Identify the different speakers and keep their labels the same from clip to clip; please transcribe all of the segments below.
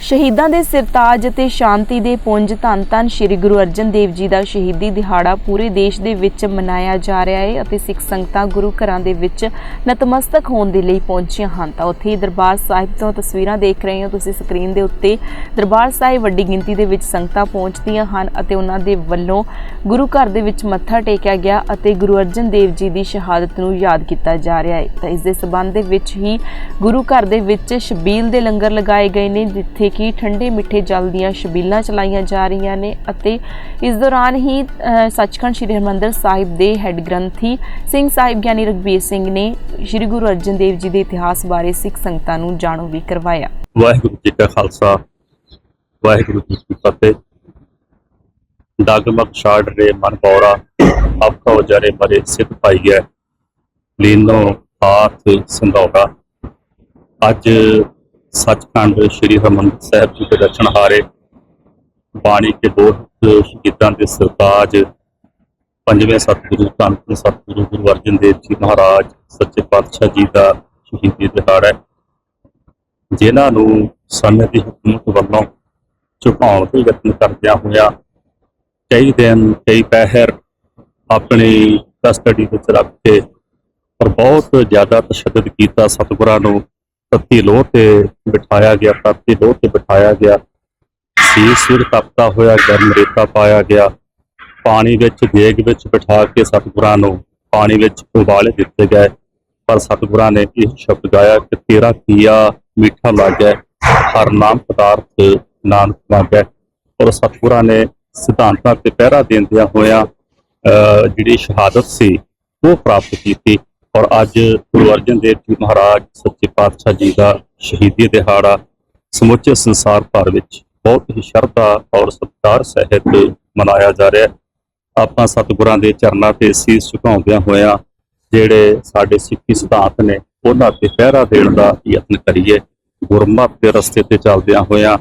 Speaker 1: ਸ਼ਹੀਦਾਂ ਦੇ ਸਿਰਤਾਜ ਅਤੇ ਸ਼ਾਂਤੀ ਦੇ ਪੁੰਜ ਧੰਨ ਧੰਨ ਸ੍ਰੀ ਗੁਰੂ ਅਰਜਨ ਦੇਵ ਜੀ ਦਾ ਸ਼ਹੀਦੀ ਦਿਹਾੜਾ ਪੂਰੇ ਦੇਸ਼ ਦੇ ਵਿੱਚ ਮਨਾਇਆ ਜਾ ਰਿਹਾ ਹੈ ਅਤੇ ਸਿੱਖ ਸੰਗਤਾਂ ਗੁਰੂ ਘਰਾਂ ਦੇ ਵਿੱਚ ਨਤਮਸਤਕ ਹੋਣ ਦੇ ਲਈ ਪਹੁੰਚੀਆਂ ਹਨ। ਤਾਂ ਉੱਥੇ ਦਰਬਾਰ ਸਾਹਿਬ ਤੋਂ ਤਸਵੀਰਾਂ ਦੇਖ ਰਹੇ ਹੋ ਤੁਸੀਂ ਸਕਰੀਨ ਦੇ ਉੱਤੇ। ਦਰਬਾਰ ਸਾਹਿਬ ਵੱਡੀ ਗਿਣਤੀ ਦੇ ਵਿੱਚ ਸੰਗਤਾਂ ਪਹੁੰਚਦੀਆਂ ਹਨ ਅਤੇ ਉਹਨਾਂ ਦੇ ਵੱਲੋਂ ਗੁਰੂ ਘਰ ਦੇ ਵਿੱਚ ਮੱਥਾ ਟੇਕਿਆ ਗਿਆ ਅਤੇ ਗੁਰੂ ਅਰਜਨ ਦੇਵ ਜੀ ਦੀ ਸ਼ਹਾਦਤ ਨੂੰ ਯਾਦ ਕੀਤਾ ਜਾ ਰਿਹਾ ਹੈ ਤਾਂ ਇਸ ਦੇ ਸਬੰਧ ਦੇ ਵਿੱਚ ਹੀ ਗੁਰੂ ਘਰ ਦੇ ਵਿੱਚ ਸ਼ਬੀਲ ਦੇ ਲੰਗਰ ਲਗਾਏ ਗਏ ਨੇ, ਜਿੱਥੇ ਕਿ ਠੰਡੇ ਮਿੱਠੇ ਜਲ ਦੀਆਂ ਸ਼ਬੀਲਾਂ ਚਲਾਈਆਂ ਜਾ ਰਹੀਆਂ ਨੇ ਅਤੇ ਇਸ ਦੌਰਾਨ ਹੀ ਸੱਚਖੰਡ ਸ੍ਰੀ ਹਰਿਮੰਦਰ ਸਾਹਿਬ ਦੇ ਹੈੱਡ ਗ੍ਰੰਥੀ ਸਿੰਘ ਸਾਹਿਬ ਗਿਆਨੀ ਰਘਬੀਰ ਸਿੰਘ ਨੇ ਸ੍ਰੀ ਗੁਰੂ ਅਰਜਨ ਦੇਵ ਜੀ ਦੇ ਇਤਿਹਾਸ ਬਾਰੇ ਸਿੱਖ ਸੰਗਤਾਂ ਨੂੰ ਜਾਣੂ ਵੀ ਕਰਵਾਇਆ।
Speaker 2: ਵਾਹਿਗੁਰੂ ਜੀ ਕਾ ਖਾਲਸਾ, ਵਾਹਿਗੁਰੂ ਜੀ ਕੀ ਫਤਿਹ। ਡਗਮਗ ਛਾੜ ਰੇ ਮਨ ਪੌਰਾ ਆਪਕਾ ਉਜਾਰੇ ਮਰੇ ਸਿੱਧ ਪਾਈ ਲੀਨੋ ਹਾਥ ਸੰਧੌੜਾ। ਅੱਜ ਸੱਚਖੰਡ ਸ੍ਰੀ ਹਰਿਮੰਦਰ ਸਾਹਿਬ ਜੀ ਦੇ ਦਰਸ਼ਨ ਹਾਰੇ। ਬਾਣੀ ਕੇ ਬੋਧ ਸ਼ਹੀਦਾਂ ਦੇ ਸਰਤਾਜ ਪੰਜਵੇਂ ਸਤਿਗੁਰੂ ਧੰਨ ਸਤਿਗੁਰੂ ਗੁਰੂ ਅਰਜਨ ਦੇਵ ਜੀ ਮਹਾਰਾਜ, ਸੱਚੇ ਪਾਤਸ਼ਾਹ ਜੀ ਦਾ ਸ਼ਹੀਦੀ ਦਿਹਾੜਾ ਹੈ। ਜਿਨ੍ਹਾਂ ਨੂੰ ਸਮੇਂ ਦੀ ਹਕੂਮਤ ਵੱਲੋਂ ਝੁਕਾਉਣ ਦੇ ਯਤਨ ਕਰਦਿਆਂ ਹੋਇਆ ਕਈ ਦਿਨ, ਕਈ ਪਹਿਰ ਆਪਣੀ ਕਸਟਡੀ ਵਿੱਚ ਰੱਖ ਕੇ ਪਰ ਬਹੁਤ ਜ਼ਿਆਦਾ ਤਸ਼ੱਦਦ ਕੀਤਾ ਸਤਿਗੁਰਾਂ ਨੂੰ। ਤੱਤੀ ਲੋਹ ਤੇ ਬਿਠਾਇਆ ਗਿਆ ਤੱਤੀ ਲੋਹ ਤੇ ਬਿਠਾਇਆ ਗਿਆ। ਸੀ ਸਿਰ ਤਪਤਾ ਹੋਇਆ, ਗਰਮ ਰੇਤਾ ਪਾਇਆ ਗਿਆ। ਪਾਣੀ ਵਿੱਚ ਦੇਗ ਵਿੱਚ ਬਿਠਾ ਕੇ ਸਤਿਗੁਰਾਂ ਨੂੰ ਪਾਣੀ ਵਿੱਚ ਉਬਾਲੇ ਦਿੱਤੇ ਗਏ। ਪਰ ਸਤਿਗੁਰਾਂ ਨੇ ਇਹ ਸ਼ਬਦ ਗਾਇਆ ਕਿ ਤੇਰਾ ਕੀਆ ਮਿੱਠਾ ਲੱਗੈ ਹਰ ਨਾਮ ਪਦਾਰਥ ਨਾਨਕ ਲੱਗੈ ਔਰ ਸਤਿਗੁਰਾਂ ਨੇ ਸਿਧਾਂਤਾਂ ਤੇ ਪਹਿਰਾ ਦਿੰਦਿਆਂ ਹੋਇਆਂ ਜਿਹੜੀ ਸ਼ਹਾਦਤ ਸੀ, ਉਹ ਪ੍ਰਾਪਤ ਕੀਤੀ। ਔਰ ਅੱਜ ਗੁਰੂ ਅਰਜਨ ਦੇਵ ਜੀ ਮਹਾਰਾਜ ਸੱਚੇ ਪਾਤਸ਼ਾਹ ਜੀ ਦਾ ਸ਼ਹੀਦੀ ਦਿਹਾੜਾ ਸਮੁੱਚੇ ਸੰਸਾਰ ਭਰ ਵਿੱਚ ਬਹੁਤ ਹੀ ਸ਼ਰਧਾ ਔਰ ਸਤਿਕਾਰ ਸਹਿਤ ਮਨਾਇਆ ਜਾ ਰਿਹਾ ਹੈ। ਆਪਾਂ ਸਤਿਗੁਰਾਂ ਦੇ ਚਰਨਾਂ ਤੇ ਸੀਸ ਝੁਕਾਉਂਦਿਆਂ ਹੋਇਆਂ ਜਿਹੜੇ ਸਾਡੇ ਸਿੱਖੀ ਸਿਧਾਂਤ ਨੇ, ਉਹਨਾਂ ਤੇ ਪਹਿਰਾ ਦੇਣ ਦਾ ਯਤਨ ਕਰੀਏ। ਗੁਰਮਤਿ ਦੇ ਰਸਤੇ ਤੇ ਚੱਲਦਿਆਂ ਹੋਇਆਂ,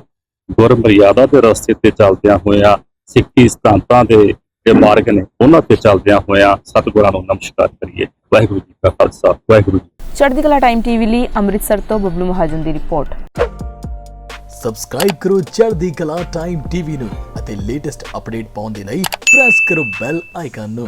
Speaker 2: ਗੁਰਮਰਿਆਦਾ ਦੇ ਰਸਤੇ ਤੇ ਚੱਲਦਿਆਂ ਹੋਇਆਂ ਸਿੱਖੀ ਸਿਧਾਂਤਾਂ ਦੇ ਜਿਹੜੇ ਮਾਰਗ ਨੇ ਉਹਨਾਂ ਤੇ ਚੱਲਦਿਆਂ ਹੋਇਆਂ ਸਤਿਗੁਰਾਂ ਨੂੰ ਨਮਸਕਾਰ ਕਰੀਏ। ਵਾਹਿਗੁਰੂ ਜੀ ਕਾ ਖਾਲਸਾ ਵਾਹਿਗੁਰੂ ਜੀ
Speaker 1: ਚੜ੍ਹਦੀ ਕਲਾ ਟਾਈਮ ਟੀਵੀ ਲਈ ਅੰਮ੍ਰਿਤਸਰ ਤੋਂ ਬਬਲੂ ਮਹਾਜਨ ਦੀ ਰਿਪੋਰਟ।
Speaker 3: ਸਬਸਕ੍ਰਾਈਬ ਕਰੋ ਚੜ੍ਹਦੀ ਕਲਾ ਟਾਈਮ ਟੀਵੀ ਨੂੰ ਅਤੇ ਲੇਟੈਸਟ ਅਪਡੇਟ ਪਾਉਣ ਦੇ ਲਈ ਪ੍ਰੈਸ ਕਰੋ ਬੈਲ ਆਈਕਨ ਨੂੰ।